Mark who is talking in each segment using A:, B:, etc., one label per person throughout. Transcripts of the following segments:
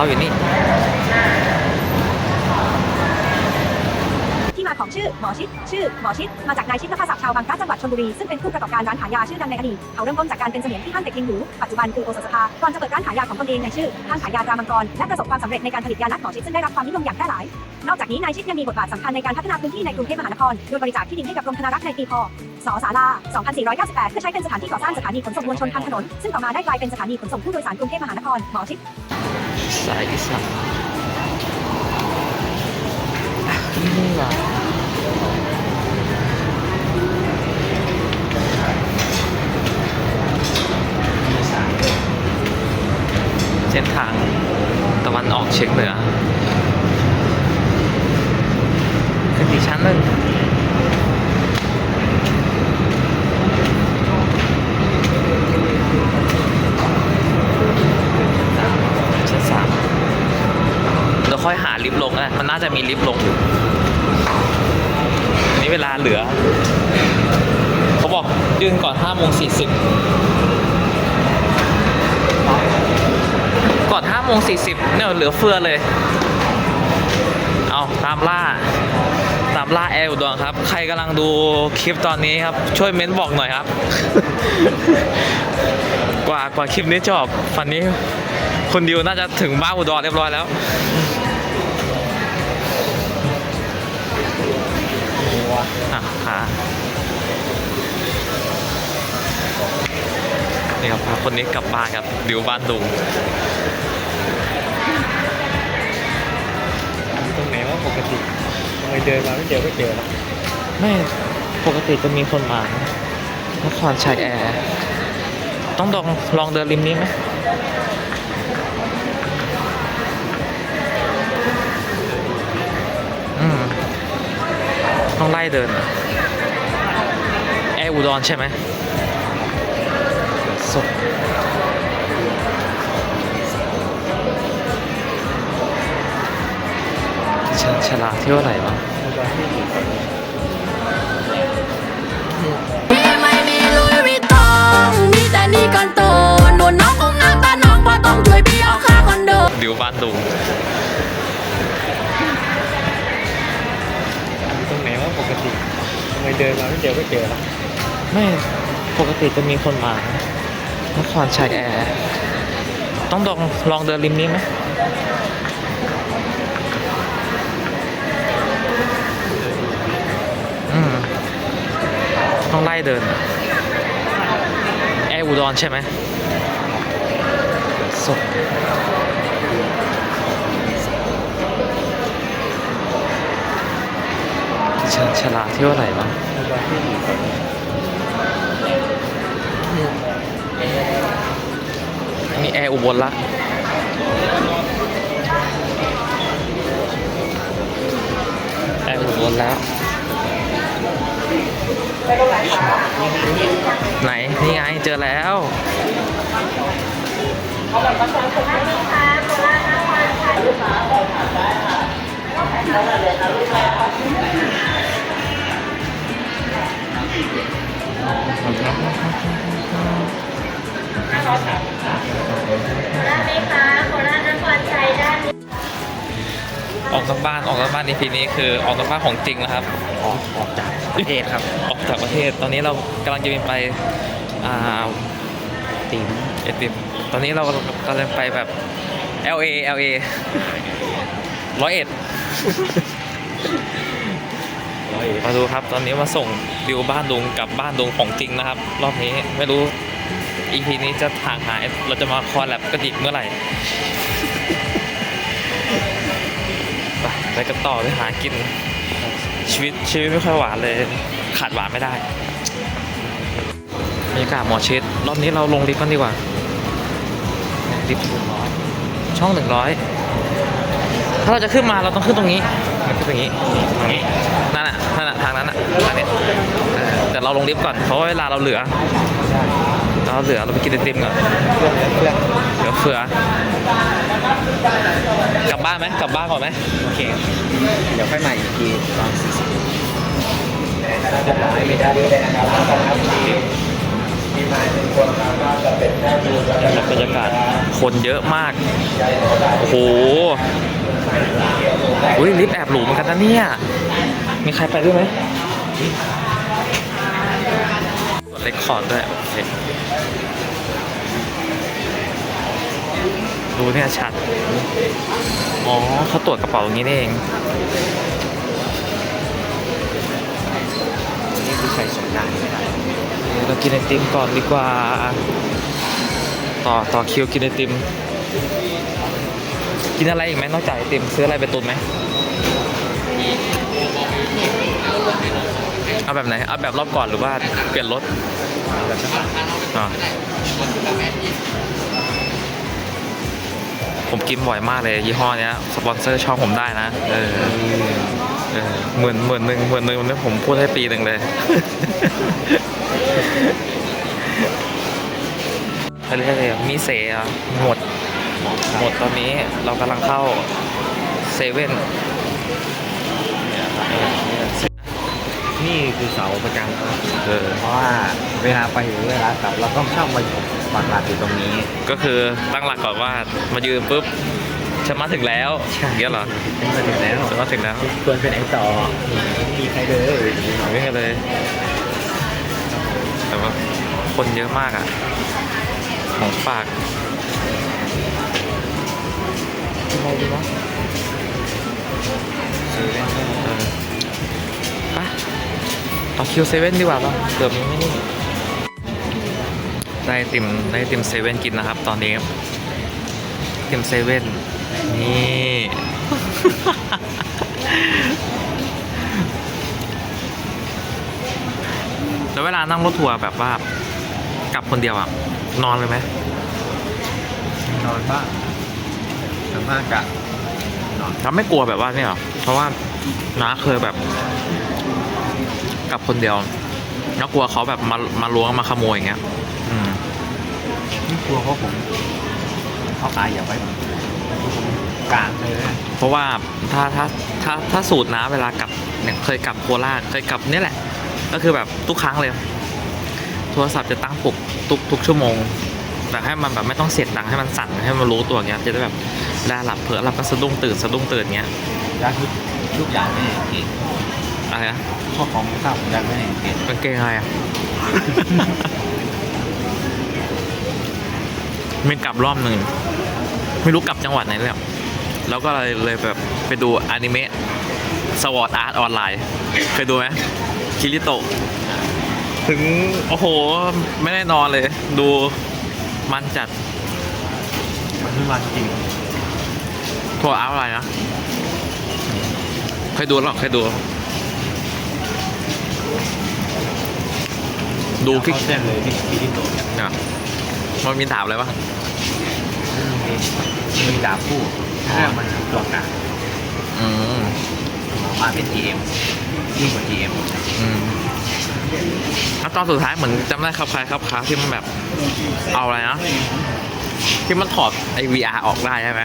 A: เขาอยู่นี่
B: ที่มาของชื่อหมอชิดชื่อหมอชิดมาจากนายชิดนภาศักดิ์ชาวบางพระจังหวัดชลบุรีซึ่งเป็นผู้ประกอบการร้านขายยาชื่อดังในอดีตเขาเริ่มต้นจากการเป็นเสมียนที่ห้างเด็กลิงหูปัจจุบันคือโอสถสภาก่อนจะเปิดร้านขายยาของตนเองในชื่อห้างขายยาตรามังกรและประสบความสำเร็จในการผลิตยานัดหมอชิดซึ่งได้รับความนิยมอย่างแพร่หลาย นอกจากนี้นายชิดยังมีบทบาทสำคัญในการพัฒนาพื้นที่ในกรุงเทพมหานครโดยบริจาคที่ดินให้กับกรมธนารักษ์ในปีพศศาลา2498 เพื่อใช้เป็นสถานที่ก่อสร้างสถานีขนส่งมวลชนทางถนน ซึ่งต่อมาได้กลายเป็นสถานีขนส่งผู้โดยสารกรุงเทพมหานครหมอชิด
A: สายอีสานอ่นี่ว่ะเส้นทางตะวันออกเฉียงเหนือขึ้นอีกชั้นหนึ่ง ลิฟต์ลงนะมันน่าจะมีลิฟต์ลงอยู่นี้เวลาเหลือ เขาบอกยื่นก่อน5โมง40ก่อน5โมง40เนี่ยเหลือเฟือเลย เอาตามล่าตามล่าแอร์อุดรครับ ใครกำลังดูคลิปตอนนี้ครับ ช่วยเม้นบอกหน่อยครับ กว่ากว่าคลิปนี้จะออกฝันนี้คนดิวน่าจะถึงบ้านอุดรเรียบร้อยแล้ว อะหานี่ครับพาคนนี้กลับบ้านครับดิวบ้านดุง
C: ตรงไหนว่าปกติทำไมเดินมาไม่เจอไม่เจอแล้ว
A: ไม่ปกติจะมีคนมานครชัยแอร์ ต้องลองลองเดินริมนี้ไหม ต้องไล่เดินแอร์อุดรใช่ไหมสดฉันฉลาดเที่ยวไหนบ้าง
D: ไม่มีลุยวิตตองมีแต่นี่กันโตหนูน้องคงงามตาน้องเพราะต้องช่วยพี่เอาค่าคอนโด
A: ดิวบ้านดุง
C: เดินมาไม่เจอไม่เจอแล้ว
A: ไม่ปกติจะมีคนมานครชัยแอร์ต้องลองลองเดินริมนี้ไหมอืมต้องไล่เดิน แอร์อุดรใช่ไหมสด ฉันฉลาเที่ยวไหนบ้างมีแอร์อุบลละแอร์อุบลแล้ว ไหน นี่ไง เจอแล้วอ อกจากบ้านออกจากบ้านในทีนี้คือออกจากบ้านของจริงนะครับ
C: ออกออกจากประเทศครับ
A: ออกจากประเทศตอนนี้เรากำลังจะบินไปอ่า
C: ติม
A: เอติมตอนนี้เรากำลังไปแบบ LA LA ร้อยเอ็ด
C: ร้อยเอ็ด
A: มาดูครับ ตอนนี้มาส่งดิวบ้านดุงกับบ้านดุงของจริงนะครับ รอบนี้ไม่รู้ EP นี้จะห่างหาย เราจะมาคอลแลบกันอีกเมื่อไหร่ ไปไปกันต่อไปหากิน ชีวิตชีวิตไม่ค่อยหวานเลย ขาดหวานไม่ได้บรรยากาศหมอชิดรอบนี้เราลงลิฟต์กันดีกว่าลิฟต์ช่องหนึ่งร้อยถ้าเราจะขึ้นมาเราต้องขึ้นตรงนี้ขึ้นตรงนี้ตรงนี้นั่นน่ะนั่นน่ะทางนั้นน่ะทางเนี้ยแต่เราลงลิฟต์ก่อนเพราะเวลาเราเหลือ เราเหลือเราไปกินไอติมก่อน
C: เครื่องเครื่อง
A: เดี๋ยวเฟือกลับบ้านไหมกลับบ้านก่อนไหม
C: โอเค เดี๋ยวค่อยมาอีกทีตอนสี่สิบไม่ได้เลยนะครับมีมา
A: บรรยากาศคนเยอะมาก โอ้โหอุ้ยลิฟต์แอบหรูเหมือนกันนะเนี่ย มีใครไปด้วยไหมกด เรคคอร์ดด้วยโอเคดูเนี่ยชัด อ๋อเขาตรวจกระเป๋าอย่างนี้เอง
C: นี่คือใช้สงกรารไม่ได้
A: เรากินไอติมก่อนดีกว่า ต่อต่อคิวกินไอติม กินอะไรอีกไหมนอกจากไอติมซื้ออะไรไปตุนไหม เอาแบบไหน เอาแบบรอบก่อนหรือว่าเปลี่ยนรถ
C: แบบนี้
A: ผมกินบ่อยมากเลยยี่ห้อเนี้ยสปอนเซอร์ช่องผมได้นะ เออเออหมื่นหมื่นหนึ่งหมื่นหนึ่งนี่ผมพูดให้ปีหนึ่งเลยเขาเรียกอะไรมีเซอะหมด หมดตอนนี้เรากำลังเข้าเซเว่น
C: นี่คือเสาประจำครับ
A: เออ
C: เพราะว่าเวลาไปหรือเวลากลับเราต้องเข้ามาปักหลักอยู่ตรงนี้
A: ก็คือตั้งหลักก่อนว่ามายืนปุ๊บฉันมาถึงแล้วอย่างเงี้ยเหรอ
C: เป็นมาถึงแล้ว
A: ฉันมาถึงแล้ว
C: ควรเป็นไอ้ต่อไม่มีใครเลย
A: วิ่งกันเลยแต่ว่าคนเยอะมากอะของฝากอะไรดีวะเออไป ต่อคิวเซเว่นดีกว่าป่ะเกือบมีไม่นี่ได้ไอติมได้ไอติมเซเว่นกินนะครับ ตอนนี้ไอติมเซเว่นนี่แล้วเวลานั่งรถทัวร์แบบว่ากลับคนเดียวอะนอนเลยไหม
C: นอนบ้างส่วนมากกะนอน
A: เราไม่กลัวแบบว่าเนี่ยหรอเพราะว่าน้าเคยแบบ กลับคนเดียวแล้วกลัวเขาแบบมามาล้วงมาขโมยอย่างเงี้ยอืม
C: ไม่กลัวเพราะผมเขาขายอย่าไว้ผมกลางเลยนะ
A: เพราะว่าถ้าถ้าถ้าถ้าสูตรนะเวลากลับเนี่ยเคยกลับโคราชเคยกลับเนี่ยแหละ ก็คือแบบทุกครั้งเลย โทรศัพท์จะตั้งปลุกทุกทุกชั่วโมงแบบให้มันแบบไม่ต้องเสียงดังให้มันสั่นให้มันรู้ตัวอย่างเงี้ยจะได้แบบเวลาหลับเผลอหลับก็สะดุ้งตื่นสะดุ้งตื่นเงี้ย
C: ยาทุกทุกอย่างไม่ได้เกต
A: อะไรนะ
C: ข้อของข้าวผมยังไม่ได้เกต
A: กางเกงอะไรอะมีกลับรอบหนึ่งไม่รู้กลับจังหวัดไหนเลยอะแล้วก็เลยเลยแบบไปดูอนิเมะสวอตอาร์ตออนไลน์เคยดูไหมคิริโตะถึง โอ้โห ไม่ได้นอนเลย ดูมันจัด
C: มันคือมันจริง
A: ทัวร์อาร์ตอะไรนะ เคยดูหรอกเคยดู ดูคิก
C: เข้าเส้นเลยที่ที่ที่โตเนี่ย
A: อะมันมีถามอะไรปะ
C: มันมีดาบคู่เรื่องมันตัวกลาง
A: อืม
C: มาเป็น GM ยิ่งกว่า GM
A: อืมแล้วตอนสุดท้ายเหมือนจำได้ครับคล้ายครับค้าที่มันแบบเอาอะไรนะที่มันถอดไอ VR ออกได้ใช่ไหม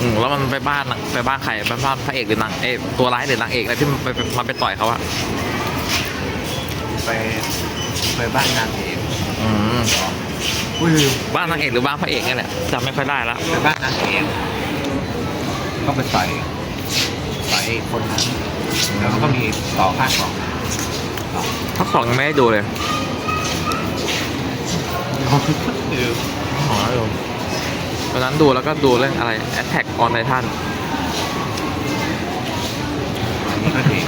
A: อืมแล้วมันไปบ้านไปบ้านใครไปบ้านพระเอกหรือนางเอยตัวร้ายหรือนางเอกอะไรที่มันไปไปมันไปต่อยเขาอะ
C: ไปไปบ้านนางเอก
A: อืม
C: อุ้ยลืม
A: บ้านนางเอกหรือบ้านพระเอกนี่แหละจำไม่ค่อยได้ละ
C: ไปบ้านนางเอกก็ไปต่อยต่อยคนนั้นแล้วก็มีต่อภาคสอง
A: ทักสองยังไม่ได้ดูเลย
C: ลืม
A: อ๋อดูตอนนั้นดูแล้วก็ดูเรื่องอะไร Attack on Titan
C: อันนี้ก็เท่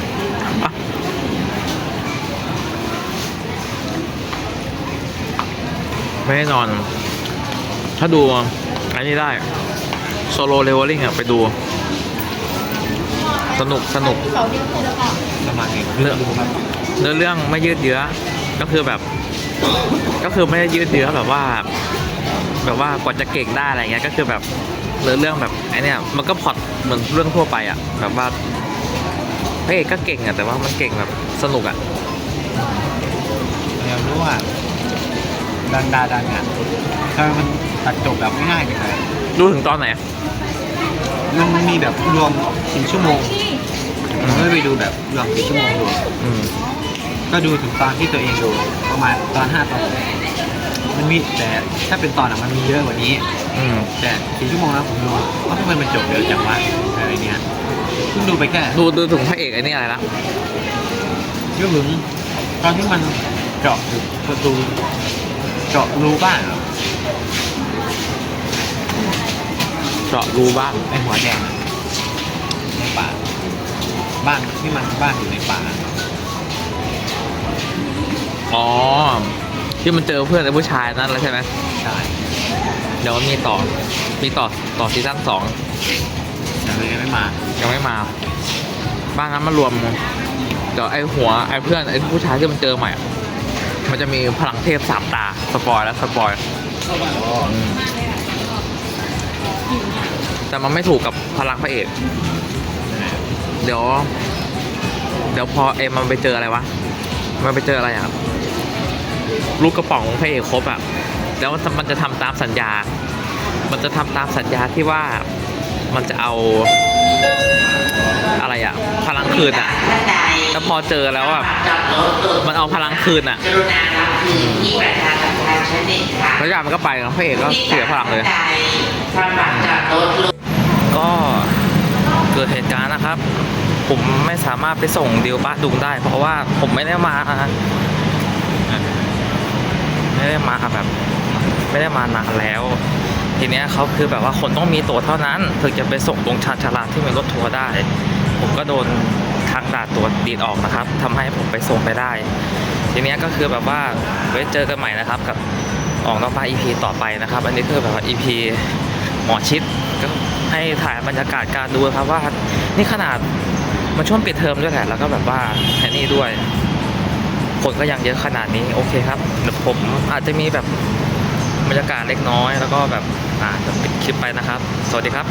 A: ไม่ได้นอน ถ้าดูอันนี้ได้โซโลเลเวลลิ่งอะไปดู สนุกสนุก
C: สมัครเอง
A: เรื่องเนื้อเรื่องไม่ยืดเยื้อ ก็คือแบบ ก็คือไม่ได้ยืดเยื้อแบบว่า แบบว่ากว่าจะเก่งได้อะไรเงี้ย ก็คือแบบเนื้องเรื่องแบบไอเนี้ยมันก็พอตเหมือนเรื่องทั่วไปอะ แบบว่าพระเอกก็เก่งอะแต่ว่ามันเก่งแบบสนุกอะ
C: อยากรู้ว่า ดังดาดังอะทำไมมันตัดจบแบบง่ายๆจังเลย
A: ดูถึงตอนไหน
C: มันมีแบบรวมกี่ชั่วโมงผมก็ไปดูแบบรวมกี่ชั่วโมงดู
A: อืม
C: ก็ดูถึงตอนที่ตัวเองดูประมาณตอนห้าตอนมันมันมีแต่ถ้าเป็นตอนอะมันมีเยอะกว่านี้
A: อืม
C: แต่สี่ชั่วโมงแล้วผมดูว่าทำไมมันจบเร็วจังวะอะไรเนี้ยเพิ่งดูไปแค่
A: ดูดูถึงพระเอกไอ้นี่อะไรละ
C: ก็ถึงตอนที่มันเจาะประตู เจาะรูบ้านเหรอ
A: เจาะรูบ้าน
C: ไอหัวแดงอะในป่า บ้านที่มันบ้านอยู่ในป่า
A: อ๋อ ที่มันเจอเพื่อนไอ้ผู้ชายนั่นแล้วใช่ไหม
C: ใช่
A: เดี๋ยวมันมีต่อ มีต่อต่อซีซั่นสอง
C: แต่เลยยังไม่มา
A: ยังไม่มา บ้างงั้นมารวม เดี๋ยวไอ้หัวไอ้เพื่อนไอ้ผู้ชายที่มันเจอใหม่อะ มันจะมีพลังเทพสามตา สปอยแล้วสปอยแต่มันไม่ถูกกับพลังพระเอก เดี๋ยว เดี๋ยวพอเอ็มมันไปเจออะไรวะ มันไปเจออะไรอะลูกกระป๋องพระเอกครบอะแล้วมันจะทำตามสัญญา มันจะทำตามสัญญาที่ว่ามันจะเอาอะไรอะพลังคืนอะ แล้วพอเจอแล้วอะมันเอาพลังคืนอะ
E: กรุณารับคืนที่ประชาสัมพันธ์ชนิดค่ะ
A: แล้วยามันก็ไปแล้วพระเอกก็เสียพลังเลย ก็เกิดเหตุการณ์นะครับ ผมไม่สามารถไปส่งดิวบ้าดุงได้ เพราะว่าผมไม่ได้มาไม่ได้มาแบบ ไม่ได้มานานแล้วทีเนี้ยเขาคือแบบว่าคนต้องมีตั๋วเท่านั้น ถึงจะไปส่งตรงชานชาลาที่มีรถทัวร์ได้ ผมก็โดน ทางด่านตรวจดีดออกนะครับทำให้ผมไปส่งไปได้ ทีนี้ก็คือแบบว่าไว้เจอกันใหม่นะครับ กับออกนอกบ้าน EP ต่อไปนะครับ อันนี้คือแบบว่า EP หมอชิดก็ให้ถ่ายบรรยากาศการดูครับว่านี่ขนาดมันช่วงปิดเทอมด้วยแหละแล้วก็แบบว่าแค่นี้ด้วยคนก็ยังเยอะขนาดนี้โอเคครับเดี๋ยวผมอาจจะมีแบบบรรยากาศเล็กน้อย แล้วก็แบบอ่าจะปิดคลิปไปนะครับ สวัสดีครับ